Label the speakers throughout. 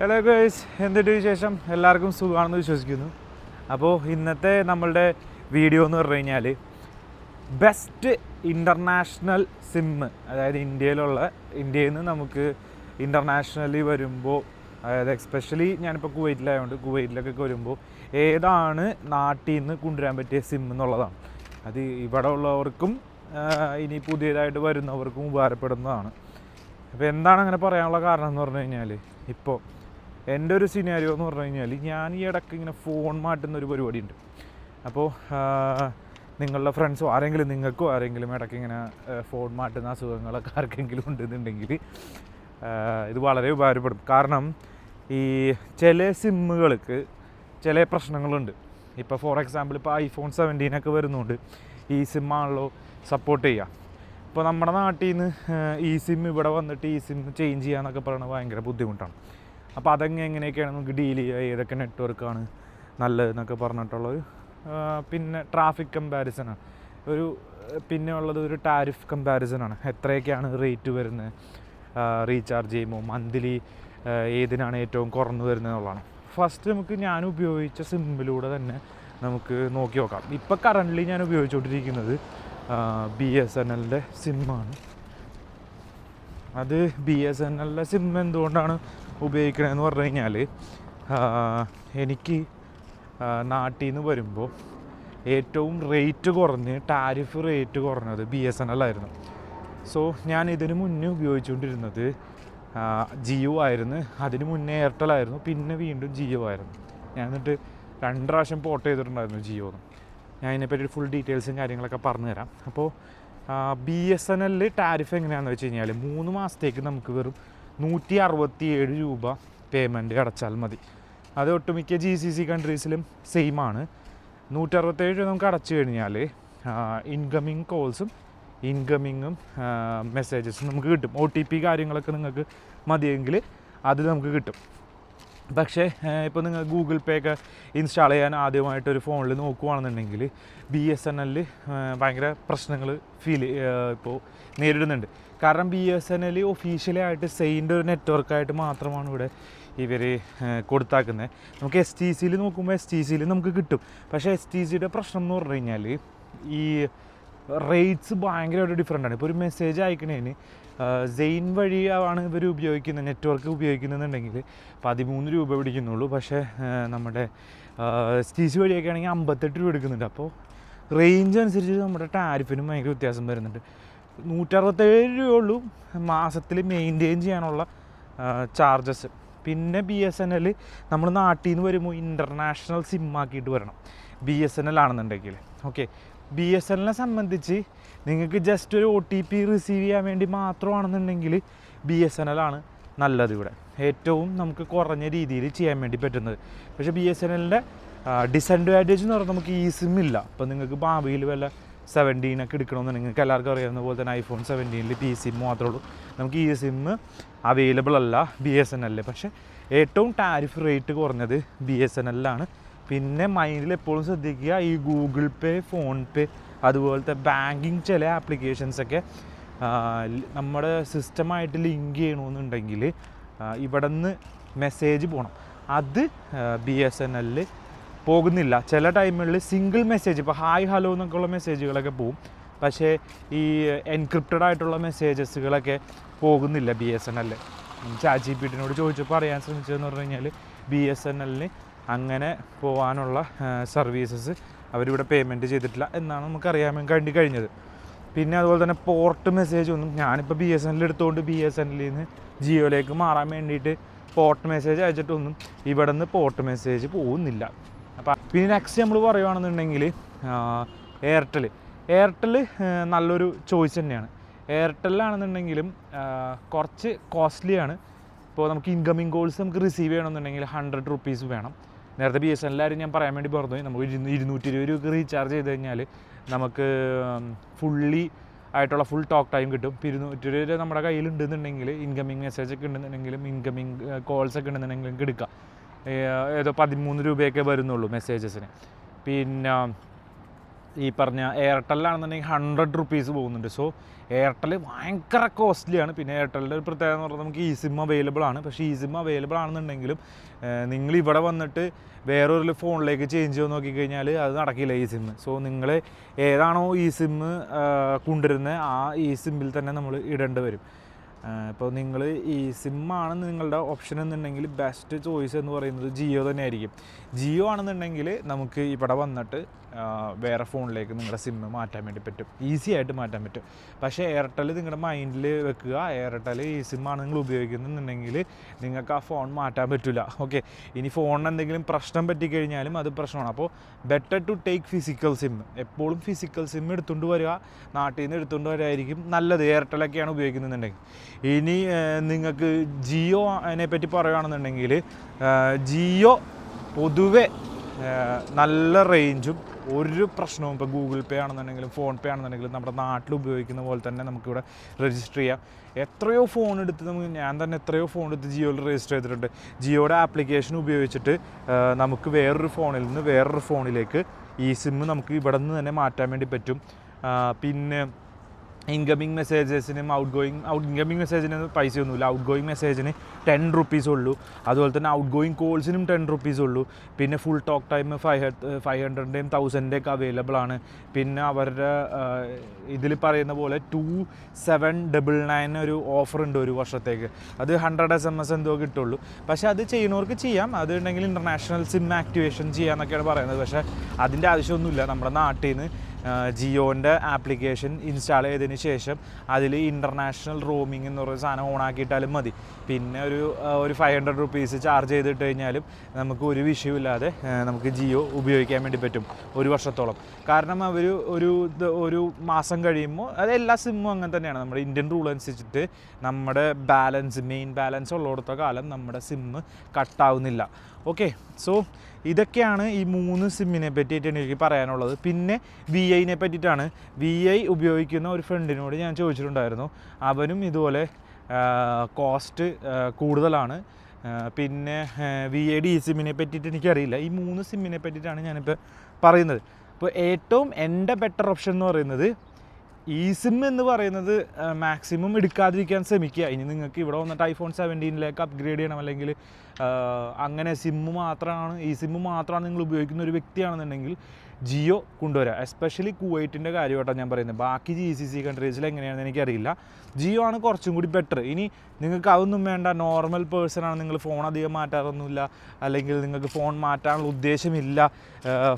Speaker 1: Hello guys എന്തിട്ട് വിശേഷം? എല്ലാവർക്കും സുഖമാണെന്ന് വിശ്വസിക്കുന്നു. അപ്പോൾ ഇന്നത്തെ നമ്മളുടെ വീഡിയോ എന്ന് പറഞ്ഞു കഴിഞ്ഞാൽ ബെസ്റ്റ് ഇന്റർനാഷണൽ സിമ്മ് അതായത് ഇന്ത്യയിലുള്ള ഇന്ത്യയിൽ നിന്ന് നമുക്ക് ഇന്റർനാഷണലി വരുമ്പോൾ അതായത് എക്സ്പെഷ്യലി ഞാനിപ്പോൾ കുവൈറ്റിലായതുകൊണ്ട് കുവൈറ്റിലൊക്കെ വരുമ്പോൾ ഏതാണ് നാട്ടിൽ നിന്ന് കൊണ്ടുവരാൻ പറ്റിയ സിം എന്നുള്ളതാണ്. അത് ഇവിടെ ഉള്ളവർക്കും ഇനി പുതിയതായിട്ട് വരുന്നവർക്കും ഉപകാരപ്പെടുന്നതാണ്. അപ്പോൾ എന്താണ് അങ്ങനെ പറയാനുള്ള കാരണം എന്ന് പറഞ്ഞു കഴിഞ്ഞാൽ ഇപ്പോൾ എന്റെ ഒരു സിനാരിയോ എന്ന് പറഞ്ഞു കഴിഞ്ഞാൽ ഞാൻ ഈ ഇടയ്ക്ക് ഇങ്ങനെ ഫോൺ മാറ്റുന്ന ഒരു പരിപാടി ഉണ്ട് അപ്പോൾ നിങ്ങളുടെ ഫ്രണ്ട്സോ ആരെങ്കിലും നിങ്ങൾക്കോ ആരെങ്കിലും ഇടയ്ക്ക് ഇങ്ങനെ ഫോൺ മാറ്റുന്ന അസുഖങ്ങളൊക്കെ ആർക്കെങ്കിലും ഉണ്ടെന്നുണ്ടെങ്കിൽ ഇത് വളരെ ഉപകാരപ്പെടും. കാരണം ഈ ചില സിമ്മുകൾക്ക് ചില പ്രശ്നങ്ങളുണ്ട്. ഇപ്പോൾ ഫോർ എക്സാമ്പിൾ ഇപ്പോൾ ഐഫോൺ സെവന്റീനൊക്കെ വരുന്നുണ്ട് ഈ സിമ്മാണല്ലോ സപ്പോർട്ട് ചെയ്യുക ഇപ്പോൾ നമ്മുടെ നാട്ടിൽ നിന്ന് ഈ സിം ഇവിടെ വന്നിട്ട് ഈ സിം ചേഞ്ച് ചെയ്യാന്നൊക്കെ പറയുന്നത് ഭയങ്കര ബുദ്ധിമുട്ടാണ്. അപ്പോൾ അതങ്ങ് എങ്ങനെയൊക്കെയാണ് നമുക്ക് ഡീൽ ചെയ്യുക? ഏതൊക്കെ നെറ്റ്വർക്കാണ് നല്ലതെന്നൊക്കെ പറഞ്ഞിട്ടുള്ളൊരു ആ, പിന്നെ ട്രാഫിക് കമ്പാരിസനാണ്. ഒരു പിന്നെ ഉള്ളത് ഒരു ടാരിഫ് കമ്പാരിസനാണ്. എത്രയൊക്കെയാണ് റേറ്റ് വരുന്നത്? റീചാർജ് ചെയ്യുമ്പോൾ മന്ത്ലി ഏതിനാണ് ഏറ്റവും കുറഞ്ഞു വരുന്നത് എന്നുള്ളതാണ്. ഫസ്റ്റ് നമുക്ക് ഞാൻ ഉപയോഗിച്ച സിമ്മിലൂടെ തന്നെ നമുക്ക് നോക്കി നോക്കാം. ഇപ്പോൾ കറന്റ്ലി ഞാൻ ഉപയോഗിച്ചുകൊണ്ടിരിക്കുന്നത് ബി എസ് എൻ എല്ലിന്റെ സിമ്മാണ്. അത് ബി എസ് എൻ എല്ലിലെ സിം എന്തുകൊണ്ടാണ് ഉപയോഗിക്കണതെന്ന് പറഞ്ഞു കഴിഞ്ഞാൽ എനിക്ക് നാട്ടിൽ നിന്ന് വരുമ്പോൾ ഏറ്റവും റേറ്റ് കുറഞ്ഞ് ടാരിഫ് റേറ്റ് കുറഞ്ഞത് ബി എസ് എൻ എൽ ആയിരുന്നു. സോ ഞാൻ ഇതിന് മുന്നേ ഉപയോഗിച്ചുകൊണ്ടിരുന്നത് ജിയോ ആയിരുന്നു. അതിന് മുന്നേ എയർടെൽ ആയിരുന്നു. പിന്നെ വീണ്ടും ജിയോ ആയിരുന്നു. ഞാൻ എന്നിട്ട് രണ്ട് പ്രാവശ്യം പോർട്ട് ചെയ്തിട്ടുണ്ടായിരുന്നു ജിയോന്ന്. ഞാൻ ഇതിനെപ്പറ്റി ഫുൾ ഡീറ്റെയിൽസും കാര്യങ്ങളൊക്കെ പറഞ്ഞുതരാം. അപ്പോൾ ബി എസ് എൻ എല്ലിൽ ടാരിഫ് എങ്ങനെയാണെന്ന് വെച്ച് കഴിഞ്ഞാൽ മൂന്ന് മാസത്തേക്ക് നമുക്ക് വെറും നൂറ്റി അറുപത്തി ഏഴ് രൂപ പേയ്മെന്റ് അടച്ചാൽ മതി. അത് ഒട്ടുമിക്ക ജി സി സി കൺട്രീസിലും സെയിം ആണ്. നൂറ്ററുപത്തേഴ് രൂപ നമുക്ക് അടച്ചു കഴിഞ്ഞാൽ ഇൻകമിങ് കോൾസും ഇൻകമിങ്ങും മെസ്സേജസും നമുക്ക് കിട്ടും. ഒ ടി പി കാര്യങ്ങളൊക്കെ നിങ്ങൾക്ക് മതിയെങ്കിൽ അത് നമുക്ക് കിട്ടും. പക്ഷേ ഇപ്പോൾ നിങ്ങൾ ഗൂഗിൾ പേ ഒക്കെ ഇൻസ്റ്റാൾ ചെയ്യാൻ ആദ്യമായിട്ട് ഒരു ഫോണിൽ നോക്കുകയാണെന്നുണ്ടെങ്കിൽ ബി എസ് എൻ എല്ലിൽ ഭയങ്കര പ്രശ്നങ്ങൾ ഫീൽ ഇപ്പോൾ നേരിടുന്നുണ്ട്. കാരണം B S N L officially ആയിട്ട് സെയിന്റെ ഒരു നെറ്റ്വർക്കായിട്ട് മാത്രമാണ് ഇവിടെ ഇവർ കൊടുത്താക്കുന്നത് നമുക്ക് എസ് ടി സിയിൽ നോക്കുമ്പോൾ എസ് ടി സിയിൽ നമുക്ക് കിട്ടും. പക്ഷേ എസ് ടി സിയുടെ പ്രശ്നം എന്ന് പറഞ്ഞു കഴിഞ്ഞാൽ ഈ റേറ്റ്സ് ഭയങ്കരമായിട്ട് ഡിഫറെന്റ് ആണ്. ഇപ്പോൾ ഒരു മെസ്സേജ് അയക്കണേന് സെയിൻ വഴി ആണ് ഇവർ ഉപയോഗിക്കുന്നത് നെറ്റ്വർക്ക് ഉപയോഗിക്കുന്നുണ്ടെങ്കിൽ പതിമൂന്ന് രൂപ പിടിക്കുന്നുള്ളൂ. പക്ഷേ നമ്മുടെ സ്റ്റീച്ച് വഴിയൊക്കെ ആണെങ്കിൽ അമ്പത്തെട്ട് രൂപ എടുക്കുന്നുണ്ട്. അപ്പോൾ റേഞ്ച് അനുസരിച്ച് നമ്മുടെ ടാരിഫിനും ഭയങ്കര വ്യത്യാസം വരുന്നുണ്ട്. നൂറ്ററുപത്തേഴ് രൂപ ഉള്ളൂ മാസത്തിൽ മെയിന്റെയിൻ ചെയ്യാനുള്ള ചാർജസ് പിന്നെ ബി എസ് എൻ എൽ നമ്മൾ നാട്ടിൽ നിന്ന് വരുമ്പോൾ ഇന്റർനാഷണൽ സിം ആക്കിയിട്ട് വരണം. ബി എസ് എൻ എൽ ആണെന്നുണ്ടെങ്കിൽ. ഓക്കെ ബി എസ് എല്ലിനെ സംബന്ധിച്ച് നിങ്ങൾക്ക് ജസ്റ്റ് ഒരു ഒ ടി പി റിസീവ് ചെയ്യാൻ വേണ്ടി മാത്രമാണെന്നുണ്ടെങ്കിൽ ബി എസ് എൻ എൽ ആണ് നല്ലത് ഇവിടെ. ഏറ്റവും നമുക്ക് കുറഞ്ഞ രീതിയിൽ ചെയ്യാൻ വേണ്ടി പറ്റുന്നത്. പക്ഷേ ബി എസ് എൻ എല്ലിന്റെ ഡിസഡ്വാന്റേജ് എന്ന് പറഞ്ഞാൽ നമുക്ക് ഈ സിം ഇല്ല. അപ്പോൾ നിങ്ങൾക്ക് ഭാവിയിൽ വല്ല സെവന്റീനൊക്കെ എടുക്കണമെന്ന് നിങ്ങൾക്ക് എല്ലാവർക്കും അറിയാവുന്ന പോലെ തന്നെ ഐഫോൺ സെവന്റീനിൽ പി സിം മാത്രമേ ഉള്ളൂ. നമുക്ക് ഈ സിം അവൈലബിൾ അല്ല ബി എസ് എൻ എല്ലിൽ പക്ഷേ ഏറ്റവും ടാരിഫ് റേറ്റ് കുറഞ്ഞത് ബി എസ് എൻ എല്ലാണ് പിന്നെ മൈൻഡിൽ എപ്പോഴും ശ്രദ്ധിക്കുക ഈ ഗൂഗിൾ പേ ഫോൺ പേ അതുപോലത്തെ ബാങ്കിങ് ചില ആപ്ലിക്കേഷൻസൊക്കെ നമ്മുടെ സിസ്റ്റമായിട്ട് ലിങ്ക് ചെയ്യണമെന്നുണ്ടെങ്കിൽ ഇവിടെ നിന്ന് മെസ്സേജ് പോകണം അത് ബി എസ് എൻ എല്ലിൽ പോകുന്നില്ല. ചില ടൈമുകളിൽ സിംഗിൾ മെസ്സേജ് ഇപ്പോൾ ഹായ് ഹലോ എന്നൊക്കെയുള്ള മെസ്സേജുകളൊക്കെ പോകും പക്ഷേ ഈ എൻക്രിപ്റ്റഡ് ആയിട്ടുള്ള മെസ്സേജസുകളൊക്കെ പോകുന്നില്ല ബി എസ് എൻ എല്ലിൽ ചാറ്റ് ജി പി ടിനോട് ചോദിച്ചപ്പോൾ അറിയാൻ ശ്രമിച്ചതെന്ന് പറഞ്ഞു കഴിഞ്ഞാൽ ബി എസ് എൻ എല്ലിന് അങ്ങനെ പോകാനുള്ള സർവീസസ് അവരിവിടെ പേയ്മെന്റ് ചെയ്തിട്ടില്ല എന്നാണ് നമുക്ക് അറിയാൻ വേണ്ടി കഴിഞ്ഞത്. പിന്നെ അതുപോലെ തന്നെ പോർട്ട് മെസ്സേജ് ഒന്നും ഞാനിപ്പോൾ ബി എസ് എൻ എൽ എടുത്തുകൊണ്ട് ബി എസ് എൻ എല്ലിൽ നിന്ന് ജിയോയിലേക്ക് മാറാൻ വേണ്ടിയിട്ട് പോർട്ട് മെസ്സേജ് അയച്ചിട്ടൊന്നും ഇവിടെ നിന്ന് പോർട്ട് മെസ്സേജ് പോകുന്നില്ല. അപ്പോൾ പിന്നെ നെക്സ്റ്റ് നമ്മൾ പറയുകയാണെന്നുണ്ടെങ്കിൽ എയർടെൽ എയർടെൽ നല്ലൊരു ചോയ്സ് തന്നെയാണ്. എയർടെല്ലാണെന്നുണ്ടെങ്കിലും കുറച്ച് കോസ്റ്റ്ലിയാണ് ഇപ്പോൾ നമുക്ക് ഇൻകമിങ് കോൾസ് നമുക്ക് റിസീവ് ചെയ്യണമെന്നുണ്ടെങ്കിൽ ഹൺഡ്രഡ് റുപ്പീസ് വേണം. നേരത്തെ ബി എസ് എല്ലാവരും ഞാൻ പറയാൻ വേണ്ടി പറഞ്ഞു നമുക്ക് ഇരുന്നൂ- ഇരുന്നൂറ്റി ഇരുപത് രൂപ റീചാർജ് ചെയ്ത് കഴിഞ്ഞാൽ നമുക്ക് ഫുള്ളി ആയിട്ടുള്ള ഫുൾ ടോക്ക് ടൈം കിട്ടും. ഇപ്പോൾ ഇരുന്നൂറ്റി രൂപ നമ്മുടെ കയ്യിൽ ഉണ്ടെന്നുണ്ടെങ്കിൽ ഇൻകമിങ് മെസ്സേജ് ഒക്കെ ഉണ്ടെന്നുണ്ടെങ്കിലും ഇൻകമിങ് കോൾസ് ഒക്കെ ഉണ്ടെന്നുണ്ടെങ്കിലും എടുക്കാം. ഏതോ പതിമൂന്ന് രൂപയൊക്കെ വരുന്നുള്ളൂ മെസ്സേജസിന് പിന്നെ ഈ പറഞ്ഞ എയർടെല്ലാണെന്നുണ്ടെങ്കിൽ ഹൺഡ്രഡ് റുപ്പീസ് പോകുന്നുണ്ട്. സോ എയർടെൽ ഭയങ്കര കോസ്റ്റ്ലിയാണ് പിന്നെ എയർടെലിന്റെ ഒരു പ്രത്യേകത എന്ന് പറഞ്ഞാൽ നമുക്ക് ഈ സിം അവൈലബിൾ ആണ്. പക്ഷേ ഈ സിം അവൈലബിൾ ആണെന്നുണ്ടെങ്കിലും നിങ്ങൾ ഇവിടെ വന്നിട്ട് വേറൊരു ഫോണിലേക്ക് ചേഞ്ച് ചെയ്ത് നോക്കിക്കഴിഞ്ഞാൽ അത് നടക്കില്ല ഈ സിം സോ നിങ്ങൾ ഏതാണോ ഈ സിം കൊണ്ടുവരുന്നത് ആ ഈ സിമ്മിൽ തന്നെ നമ്മൾ ഇടേണ്ടി വരും. ഇപ്പോൾ നിങ്ങൾ ഈ സിമ്മാണ് നിങ്ങളുടെ ഓപ്ഷൻ എന്നുണ്ടെങ്കിൽ ബെസ്റ്റ് ചോയ്സ് എന്ന് പറയുന്നത് ജിയോ തന്നെ ആയിരിക്കും ജിയോ ആണെന്നുണ്ടെങ്കിൽ നമുക്ക് ഇവിടെ വന്നിട്ട് വേറെ ഫോണിലേക്ക് നിങ്ങളുടെ സിമ്മ് മാറ്റാൻ വേണ്ടി പറ്റും. ഈസി ആയിട്ട് മാറ്റാൻ പറ്റും. പക്ഷേ എയർടെൽ നിങ്ങളുടെ മൈൻഡിൽ വെക്കുക. എയർടെൽ ഈ സിമ്മാണ് നിങ്ങൾ ഉപയോഗിക്കുന്നുണ്ടെങ്കിൽ നിങ്ങൾക്ക് ആ ഫോൺ മാറ്റാൻ പറ്റില്ല ഓക്കെ ഇനി ഫോണിന് എന്തെങ്കിലും പ്രശ്നം പറ്റിക്കഴിഞ്ഞാലും അത് പ്രശ്നമാണ്. അപ്പോൾ better to take physical sim എപ്പോഴും ഫിസിക്കൽ സിം എടുത്തുകൊണ്ട് വരിക. നാട്ടിൽ നിന്ന് എടുത്തുകൊണ്ട് വരായിരിക്കും നല്ലത്. എയർടെലൊക്കെയാണ് ഉപയോഗിക്കുന്നുണ്ടെങ്കിൽ. ഇനി നിങ്ങൾക്ക് ജിയോ അതിനെ പറ്റി പറയുകയാണെന്നുണ്ടെങ്കിൽ ജിയോ പൊതുവെ നല്ല റേഞ്ചും ഒരു പ്രശ്നവും ഇപ്പോൾ ഗൂഗിൾ പേ ആണെന്നുണ്ടെങ്കിലും ഫോൺ പേ ആണെന്നുണ്ടെങ്കിലും നമ്മുടെ നാട്ടിൽ ഉപയോഗിക്കുന്ന പോലെ തന്നെ നമുക്കിവിടെ രജിസ്റ്റർ ചെയ്യാം. എത്രയോ ഫോൺ എടുത്ത് നമുക്ക് ഞാൻ തന്നെ എത്രയോ ഫോൺ എടുത്ത് ജിയോയിൽ രജിസ്റ്റർ ചെയ്തിട്ടുണ്ട്. ജിയോയുടെ ആപ്ലിക്കേഷൻ ഉപയോഗിച്ചിട്ട് നമുക്ക് വേറൊരു ഫോണിൽ നിന്ന് വേറൊരു ഫോണിലേക്ക് ഈ സിമ്മ് നമുക്ക് ഇവിടെ നിന്ന് തന്നെ മാറ്റാൻ വേണ്ടി പറ്റും. പിന്നെ ഇൻകമിങ് മെസ്സേജസിനും ഔട്ട് ഗോയിങ് ഔട്ട് ഇൻകമിങ് മെസ്സേജിന് പൈസയൊന്നുമില്ല. ഔട്ട് ഗോയിങ് മെസ്സേജിന് ടെൻ റുപ്പീസ് ഉള്ളൂ. അതുപോലെ തന്നെ ഔട്ട് ഗോയിങ് കോൾസിനും ടെൻ റുപ്പീസ് ഉള്ളൂ. പിന്നെ full talk time five five ഹൺഡ്രഡിന്റെയും തൗസൻഡിന്റെ ഒക്കെ അവൈലബിൾ ആണ്. പിന്നെ അവരുടെ ഇതിൽ പറയുന്ന പോലെ ടു സെവൻ ഡബിൾ നയൻ ഒരു ഓഫർ ഉണ്ട് ഒരു വർഷത്തേക്ക്. അത് ഹൺഡ്രഡ് എസ് എം എസ് എന്തോ കിട്ടുള്ളൂ. പക്ഷേ അത് ചെയ്യുന്നവർക്ക് ചെയ്യാം. അത് ഉണ്ടെങ്കിൽ ഇന്റർനാഷണൽ സിം ആക്ടിവേഷൻ ചെയ്യാമെന്നൊക്കെയാണ് പറയുന്നത്. പക്ഷേ അതിന്റെ ആവശ്യമൊന്നുമില്ല. നമ്മുടെ നാട്ടിൽ നിന്ന് ജിയോന്റെ ആപ്ലിക്കേഷൻ ഇൻസ്റ്റാൾ ചെയ്തതിന് ശേഷം അതിൽ ഇന്റർനാഷണൽ റോമിംഗ് എന്ന് പറയുന്ന സാധനം ഓണാക്കിയിട്ടാലും മതി. പിന്നെ ഒരു ഒരു ഫൈവ് ഹൺഡ്രഡ് റുപ്പീസ് ചാർജ് ചെയ്തിട്ട് കഴിഞ്ഞാലും നമുക്ക് ഒരു വിഷയമില്ലാതെ നമുക്ക് ജിയോ ഉപയോഗിക്കാൻ വേണ്ടി പറ്റും ഒരു വർഷത്തോളം. കാരണം അവർ ഒരു ഒരു മാസം കഴിയുമ്പോൾ അത് എല്ലാ സിമ്മും അങ്ങനെ തന്നെയാണ്. നമ്മുടെ ഇന്ത്യൻ റൂൾ അനുസരിച്ചിട്ട് നമ്മുടെ ബാലൻസ് മെയിൻ ബാലൻസ് ഉള്ളിടത്ത കാലം നമ്മുടെ സിമ്മ് കട്ടാവുന്നില്ല ഓക്കെ സോ ഇതൊക്കെയാണ് ഈ മൂന്ന് സിമ്മിനെ പറ്റിയിട്ടാണ് എനിക്ക് പറയാനുള്ളത്. പിന്നെ വി ഐനെ പറ്റിയിട്ടാണ് വി ഐ ഉപയോഗിക്കുന്ന ഒരു ഫ്രണ്ടിനോട് ഞാൻ ചോദിച്ചിട്ടുണ്ടായിരുന്നു. അവനും ഇതുപോലെ കോസ്റ്റ് കൂടുതലാണ്. പിന്നെ വി ഐ ഡി സിമ്മിനെ പറ്റിയിട്ട് എനിക്കറിയില്ല. ഈ മൂന്ന് സിമ്മിനെ പറ്റിയിട്ടാണ് ഞാനിപ്പോൾ പറയുന്നത്. അപ്പോൾ ഏറ്റവും എന്റെ ബെറ്റർ ഓപ്ഷൻ എന്ന് പറയുന്നത് ഈ സിം എന്ന് പറയുന്നത് മാക്സിമം എടുക്കാതിരിക്കാൻ ശ്രമിക്കുക. ഇനി നിങ്ങൾക്ക് ഇവിടെ വന്നിട്ട് ഐഫോൺ സെവന്റീനിലേക്ക് അപ്ഗ്രേഡ് ചെയ്യണം അല്ലെങ്കിൽ അങ്ങനെ സിമ്മ് മാത്രമാണ് ഈ സിമ്മ് മാത്രമാണ് നിങ്ങൾ ഉപയോഗിക്കുന്ന ഒരു വ്യക്തിയാണെന്നുണ്ടെങ്കിൽ ജിയോ കൊണ്ടുവരിക എസ്പെഷ്യലി കുവൈറ്റിന്റെ കാര്യമായിട്ടാണ് ഞാൻ പറയുന്നത്. ബാക്കി ജി സി സി കൺട്രീസിൽ എങ്ങനെയാണെന്ന് എനിക്കറിയില്ല. ജിയോ ആണ് കുറച്ചും കൂടി ബെറ്റർ ഇനി നിങ്ങൾക്ക് അതൊന്നും വേണ്ട. നോർമൽ പേഴ്സൺ ആണ് നിങ്ങൾ ഫോൺ അധികം മാറ്റാറൊന്നുമില്ല. അല്ലെങ്കിൽ നിങ്ങൾക്ക് ഫോൺ മാറ്റാനുള്ള ഉദ്ദേശമില്ല.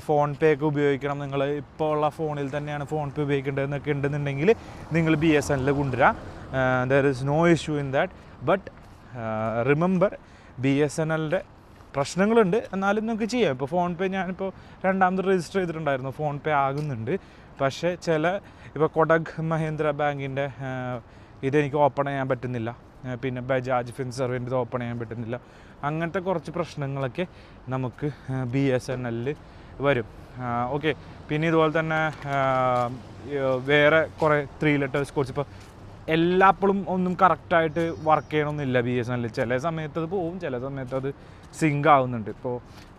Speaker 1: ഫോൺ പേ ഒക്കെ ഉപയോഗിക്കണം. നിങ്ങൾ ഇപ്പോൾ ഉള്ള ഫോണിൽ തന്നെയാണ് ഫോൺ പേ ഉപയോഗിക്കേണ്ടതെന്നൊക്കെ ഉണ്ടെന്നുണ്ടെങ്കിൽ നിങ്ങൾ ബി എസ് എനിൽ കൊണ്ടുവരാം. There is no issue in that but remember B S N എല്ലിന്റെ പ്രശ്നങ്ങളുണ്ട്. എന്നാലും നമുക്ക് ചെയ്യാം. ഇപ്പോൾ ഫോൺ പേ ഞാനിപ്പോൾ രണ്ടാമത് രജിസ്റ്റർ ചെയ്തിട്ടുണ്ടായിരുന്നു. ഫോൺ പേ ആകുന്നുണ്ട്. പക്ഷേ ചില ഇപ്പോൾ കൊടക് മഹീന്ദ്ര ബാങ്കിന്റെ ഇതെനിക്ക് ഓപ്പൺ ചെയ്യാൻ പറ്റുന്നില്ല. പിന്നെ ബജാജ് ഫിൻസർവിന്റെ ഇത് ഓപ്പൺ ചെയ്യാൻ പറ്റുന്നില്ല. അങ്ങനത്തെ കുറച്ച് പ്രശ്നങ്ങളൊക്കെ നമുക്ക് ബി എസ് എൻ എല്ലിൽ വരും. ഓക്കെ. പിന്നെ ഇതുപോലെ തന്നെ വേറെ കുറേ ത്രീ ലെറ്റേഴ്സ് കുറച്ച് ഇപ്പോൾ എല്ലാപ്പോഴും ഒന്നും കറക്റ്റായിട്ട് വർക്ക് ചെയ്യണമെന്നില്ല ബി എസ് എൻ എല്ലിൽ ചില സമയത്ത് അത് പോവും ചില സമയത്ത് അത് സിങ്ക് ആവുന്നുണ്ട്. ഇപ്പോൾ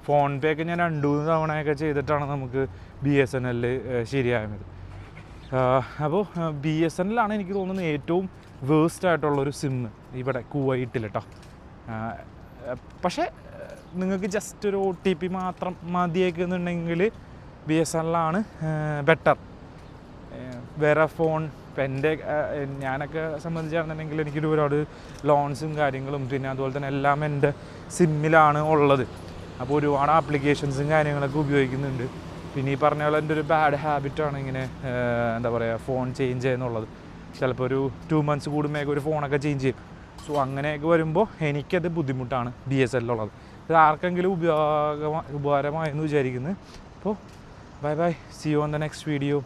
Speaker 1: ഫോൺ പേ ഒക്കെ ഞാൻ രണ്ട് മൂന്ന് തവണയൊക്കെ ചെയ്തിട്ടാണ് നമുക്ക് ബി എസ് എൻ എല്ലിൽ ശരിയായത് അപ്പോൾ ബി എസ് എൻ എല്ലാണ് എനിക്ക് തോന്നുന്നത് ഏറ്റവും വേസ്റ്റ് ആയിട്ടുള്ളൊരു സിമ്മ് ഇവിടെ കുവൈറ്റിൽ കേട്ടോ പക്ഷേ നിങ്ങൾക്ക് ജസ്റ്റ് ഒരു ഒ ടി പി മാത്രം മതിയേക്കുന്നുണ്ടെങ്കിൽ ബി എസ് എൻ എല്ലാണ് ബെറ്റർ വേറെ ഫോൺ ഇപ്പം എന്റെ ഞാനൊക്കെ സംബന്ധിച്ചാണെന്നുണ്ടെങ്കിൽ എനിക്കൊരു ഒരുപാട് ലോൺസും കാര്യങ്ങളും പിന്നെ അതുപോലെ തന്നെ എല്ലാം എന്റെ സിമ്മിലാണ് ഉള്ളത്. അപ്പോൾ ഒരുപാട് ആപ്ലിക്കേഷൻസും കാര്യങ്ങളൊക്കെ ഉപയോഗിക്കുന്നുണ്ട്. പിന്നെ ഈ പറഞ്ഞ പോലെ എന്റെ ഒരു ബാഡ് ഹാബിറ്റാണ് ഇങ്ങനെ എന്താ പറയുക ഫോൺ ചേഞ്ച് ചെയ്യുന്നുള്ളത്. ചിലപ്പോൾ ഒരു ടു മന്ത്സ് കൂടുമ്പോഴേക്ക് ഒരു ഫോണൊക്കെ ചേഞ്ച് ചെയ്യും. സോ അങ്ങനെയൊക്കെ വരുമ്പോൾ എനിക്കത് ബുദ്ധിമുട്ടാണ് ബി എസ് എല്ലുള്ളത് ഇത് ആർക്കെങ്കിലും ഉപയോഗ ഉപകാരമായെന്ന് വിചാരിക്കുന്നു. അപ്പോൾ bye bye see you on the next video